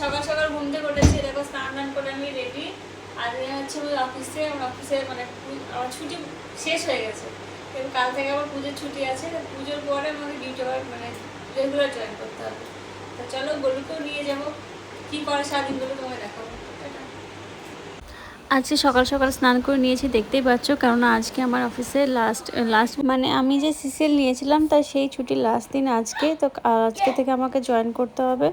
সকাল সকাল ঘুম থেকে উঠেছি দেখো স্নান টান করে আমি রেডি আর হচ্ছে আমি অফিসে আমার অফিসে মানে আমার ছুটি শেষ হয়ে গেছে। কিন্তু কাল থেকে আমার পুজোর ছুটি আছে পুজোর পরে আমাকে ডিউটি আবার মানে রেগুলার জয়েন করতে হবে। তো চলো গরুকেও নিয়ে যাব। কী করে সারাদিনগুলো তোমায় দেখাবো? আজকে সকাল সকাল স্নান করে নিয়েছি দেখতেই পাচ্ছ। কারণ আজকে আমার অফিসে লাস্ট লাস্ট মানে আমি যে সিসিএল নিয়েছিলাম তাই সেই ছুটি লাস্ট দিন আজকে। তো আজকে থেকে আমাকে জয়েন করতে হবে।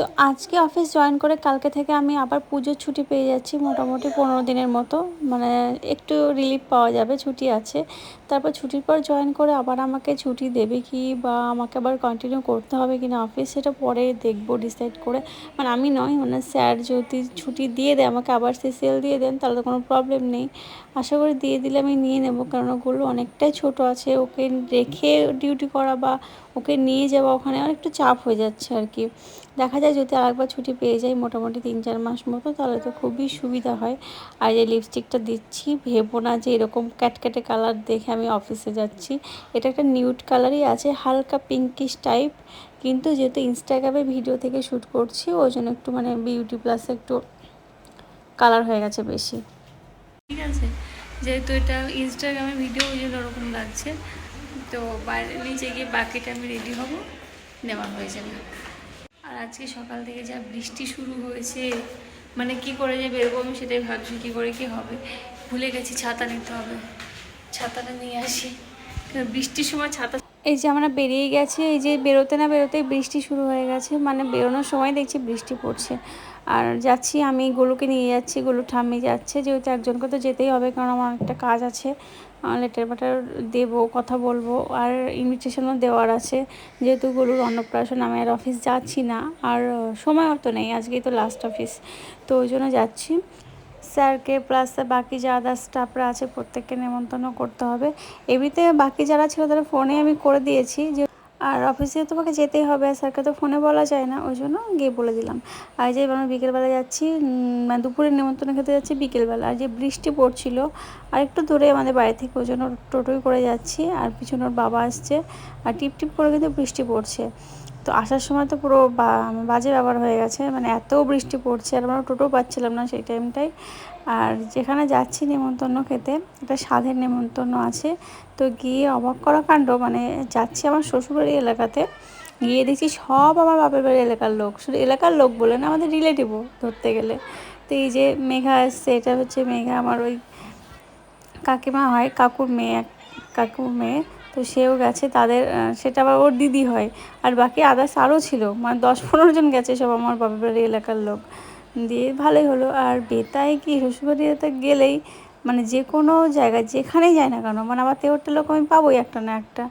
তো আজকে অফিস জয়েন করে কালকে থেকে আমি আবার পুজোর ছুটি পেয়ে যাচ্ছি মোটামুটি পনেরো দিনের মতো। মানে একটু রিলিফ পাওয়া যাবে, ছুটি আছে। তারপর ছুটির পর জয়েন করে আবার আমাকে ছুটি দেবে কি বা আমাকে আবার কন্টিনিউ করতে হবে কি না অফিস সেটা পরে দেখব ডিসাইড করে। মানে আমি নয় মানে স্যার যদি ছুটি দিয়ে দেয়, আমাকে আবার সিসিএল দিয়ে দেন, তাহলে তো কোনো প্রবলেম নেই। আশা করি দিয়ে দিলে আমি নিয়ে নেব কারণ ওগুলো অনেকটাই ছোট আছে। ওকে রেখে ডিউটি করা বা ওকে নিয়ে যাওয়া ওখানে অনেকটা চাপ হয়ে যাচ্ছে আর কি। দেখা যায় যদি আরেকবার ছুটি পেয়ে যাই মোটামুটি তিন চার মাস মতো, তাহলে তো খুবই সুবিধা হয়। আর এই লিপস্টিকটা দিচ্ছি, ভেবো না যে এরকম ক্যাটক্যাটে কালার দেখে আমি অফিসে যাচ্ছি। এটা একটা নিউড কালারই আছে, হালকা পিঙ্কিশ টাইপ কিন্তু যেহেতু ইনস্টাগ্রামে ভিডিও থেকে শ্যুট করছি, ওই জন্য একটু মানে বিউটি প্লাস একটু কালার হয়ে গেছে বেশি। ঠিক আছে, যেহেতু এটা ইনস্টাগ্রামে ভিডিও ওই জন্য ওরকম লাগছে। তো বাইরে, নিচে গিয়ে বাকিটা আমি রেডি হব, নেওয়া হয়ে যাবে। আজকে সকাল থেকে যা বৃষ্টি শুরু হয়েছে মানে কি করে যে বেরবো আমি সেটাই ভাবছি, কী করে কি হবে? ভুলে গেছি, ছাতা নিতে হবে। ছাতাটা নিয়ে আসি। বৃষ্টির সময় ছাতা এই যে আমরা বেরিয়ে গেছি, এই যে বেরোতে না বেরোতেই বৃষ্টি শুরু হয়ে গেছে। মানে বেরোনোর সময় দেখছি বৃষ্টি পড়ছে। আর যাচ্ছি আমি, গোলুকে নিয়ে যাচ্ছি, গোলু ঠাম্মি যাচ্ছে। যেহেতু একজনকে তো যেতেই হবে, কারণ আমার একটা কাজ আছে। লেটার পেটার দেবো, কথা বলব। আর ইনভিটেশনও দেওয়ার আছে। যেহেতু গরুর অন্নপ্রাশন, আমি আর অফিস যাচ্ছি না। আর সময় তো নেই, আজকেই তো লাস্ট অফিস তো ওই জন্য যাচ্ছি। স্যারকে প্লাস বাকি যা আদার স্টাফরা আছে প্রত্যেককে নেমন্তন্ন করতে হবে। এমনিতে বাকি যারা ছিল তারা ফোনে আমি করে দিয়েছি যে, আর অফিসে তোমাকে যেতেই হবে স্যারকে তো ফোনে বলা যায় না, ওই জন্য গিয়ে বলে দিলাম। আর যে আমরা বিকেলবেলা যাচ্ছি মানে দুপুরে নেমন্তন্ন খেতে যাচ্ছি বিকেলবেলা। আর যে বৃষ্টি পড়ছিল, আর একটু দূরে আমাদের বাড়ি থেকে, ওই জন্য টোটোই করে যাচ্ছি। আর পিছনে ওর বাবা আসছে, আর টিপ টিপ করে কিন্তু বৃষ্টি পড়ছে। তো আসার সময় তো পুরো বাজে ব্যবহার হয়ে গেছে। মানে এত বৃষ্টি পড়ছে আর আমরা টোটো পাচ্ছিলাম না সেই টাইমটাই। আর যেখানে যাচ্ছি নেমন্তন্ন খেতে, একটা স্বাদের নেমন্তন্ন আছে। তো গিয়ে অবাক করা কাণ্ড মানে যাচ্ছি আমার শ্বশুরবাড়ি এলাকাতে, গিয়ে দেখছি সব আমার বাপের বাড়ি এলাকার লোক। শুধু এলাকার লোক বলে না, আমাদের রিলেটিভও ধরতে গেলে। তো এই যে মেঘা এসছে এটা হচ্ছে মেঘা, আমার ওই কাকিমা হয়, কাকুর মেয়ে কাকুর মেয়ে। তো সেও গেছে, তাদের সেটা আবার ওর দিদি হয়। আর বাকি আদার্স আরও ছিল মানে দশ পনেরো জন গেছে সব আমার বাপের বাড়ি এলাকার লোক। দিয়ে ভালোই হলো। আর বেতায় কি শ্বশুরবাড়িতে গেলেই মানে যে কোনো জায়গায়, যেখানেই যায় না কেন মানে আমার তেহট্টের লোক আমি পাবোই একটা না একটা।